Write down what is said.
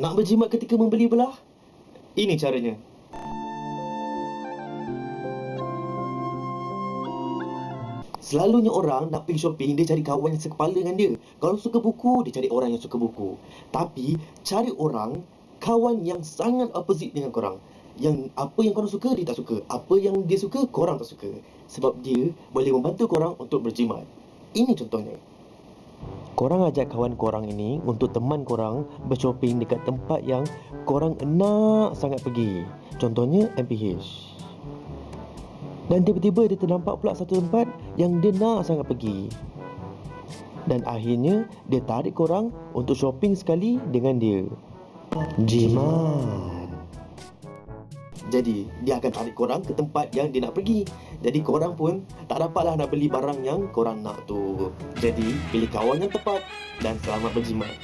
Nak berjimat ketika membeli belah? Ini caranya. Selalunya orang nak pergi shopping, dia cari kawan yang sekepala dengan dia. Kalau suka buku, dia cari orang yang suka buku. Tapi, cari orang, kawan yang sangat opposite dengan korang. Yang apa yang korang suka, dia tak suka. Apa yang dia suka, korang tak suka. Sebab dia boleh membantu korang untuk berjimat. Ini contohnya. Korang ajak kawan korang ini untuk teman korang bershopping dekat tempat yang korang nak sangat pergi. Contohnya MPH. Dan tiba-tiba dia ternampak pula satu tempat yang dia nak sangat pergi. Dan akhirnya dia tarik korang untuk shopping sekali dengan dia. Jimat. Jadi dia akan tarik korang ke tempat yang dia nak pergi. Jadi korang pun tak dapatlah nak beli barang yang korang nak tu. Jadi pilih kawan yang tepat dan selamat berjimat.